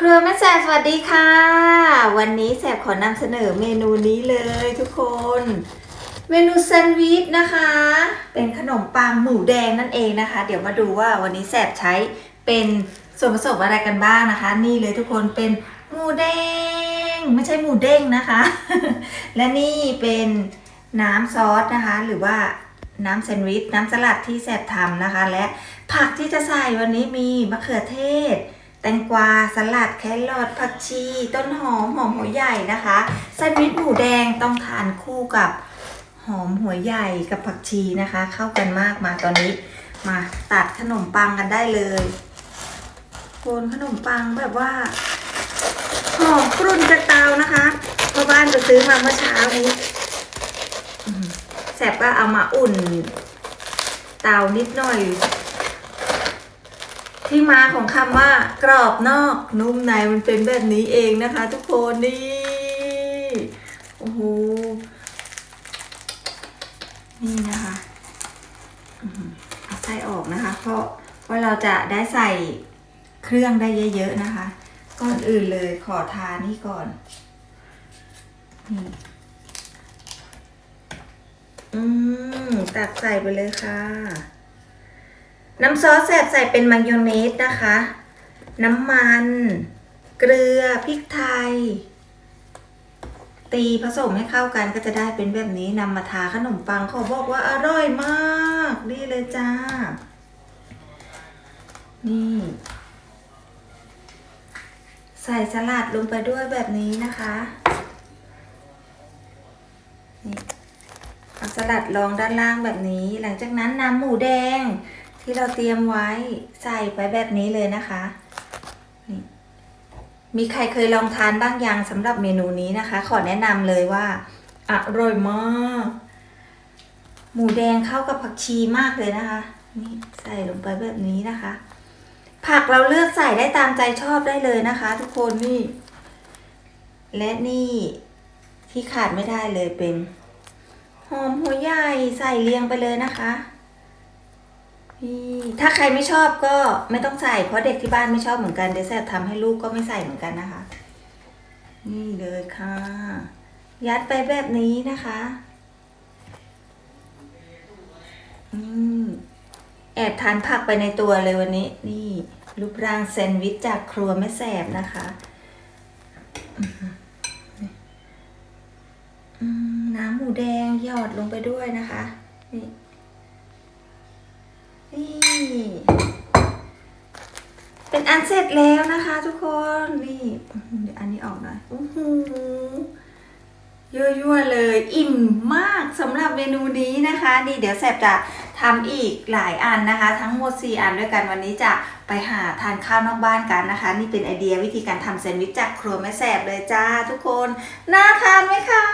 ครัวแม่แสบสวัสดีค่ะ วันนี้แสบขอนำเสนอเมนูนี้เลยทุกคน เมนูแซนด์วิชนะคะ เป็นขนมปังหมูแดงนั่นเองนะคะ เดี๋ยวมาดูว่าวันนี้แสบใช้เป็นส่วนผสมอะไรกันบ้างนะคะ นี่เลยทุกคนเป็นหมูแดง ไม่ใช่หมูเด้งนะคะ และนี่เป็นน้ำซอสนะคะ หรือว่าน้ำแซนด์วิชน้ำสลัดที่แสบทำนะคะ และผักที่จะใส่วันนี้มีมะเขือเทศ ตงกวาสลัดแครอทผักชี ต้นหอมหอมหัวใหญ่นะคะแซนด์วิชหมูแดงต้องทานคู่กับหอมหัวใหญ่กับผักชีนะคะ เข้ากันมากมาตอนนี้ มาตัดขนมปังกันได้เลยโคนขนมปังแบบว่าหอมกรุ่นจากเตานะคะพ่อบ้านไปซื้อมาเมื่อเช้านี้แสบก็เอามาอุ่น เตานิดหน่อย ที่มาของคำว่ากรอบนอกนุ่มในมันเป็นแบบนี้เองนะคะ ทุกคนนี่โอ้โหนี่นะคะเอาไส้ออกนะคะ เพราะว่าเราจะได้ใส่เครื่องได้เยอะๆนะคะ ก่อนอื่นเลยขอทานี่ก่อนนี่อืมตักใส่ไปเลยค่ะ น้ำซอสแสบใส่เป็นมายองเนสนะคะ น้ำมัน เกลือพริกไทย ตีผสมให้เข้ากันก็จะได้เป็นแบบนี้นำมาทาขนมปังเขาบอกว่าอร่อยมากนี่เลยจ้า นี่ ใส่สลัดลงไปด้วยแบบนี้นะคะนี่เอาสลัดรองด้านล่างแบบนี้ หลังจากนั้นนำหมูแดง ที่เราเตรียมไว้ใส่ไปแบบนี้เลยนะคะนี่มีใครเคยลองทานบ้างยังสำหรับเมนูนี้นะคะ ขอแนะนำเลยว่าอร่อยมากหมูแดงเข้ากับผักชีมากเลยนะคะ นี่ใส่ลงไปแบบนี้นะคะ ผักเราเลือกใส่ได้ตามใจชอบได้เลยนะคะ ทุกคนนี่ และนี่ที่ขาดไม่ได้เลยเป็น หอมหัวใหญ่ใส่เรียงไปเลยนะคะ ถ้าใครไม่ชอบก็ไม่ต้องใส่เพราะเด็กที่บ้านไม่ชอบเหมือนกันเดซแซทำให้ลูกก็ไม่ใส่เหมือนกันนะคะ นี่เลยค่ะ ยัดไปแบบนี้นะคะอืมแอบทานผักไปในตัวเลยวันนี้ นี่รูปร่างแซนด์วิชจากครัวแม่แสบนะคะน้ำหมูแดงหยอดลงไปด้วยนะคะ นี่ อันเสร็จแล้วนะคะ ทุกคนนี่เดี๋ยวอันนี้ออกหน่อยโอ้โหยั่วๆเลย อิ่มมากสำหรับเมนูนี้นะคะ นี่เดี๋ยวแสบจะทำอีกหลายอันนะคะ ทั้งหมด 4 อันด้วยกันวันนี้จะไปหาทานข้าวนอกบ้านกันนะคะ นี่เป็นไอเดียวิธีการทำแซนด์วิชจากครัวแม่แสบเลยจ้าทุกคน น่าทานไหมคะ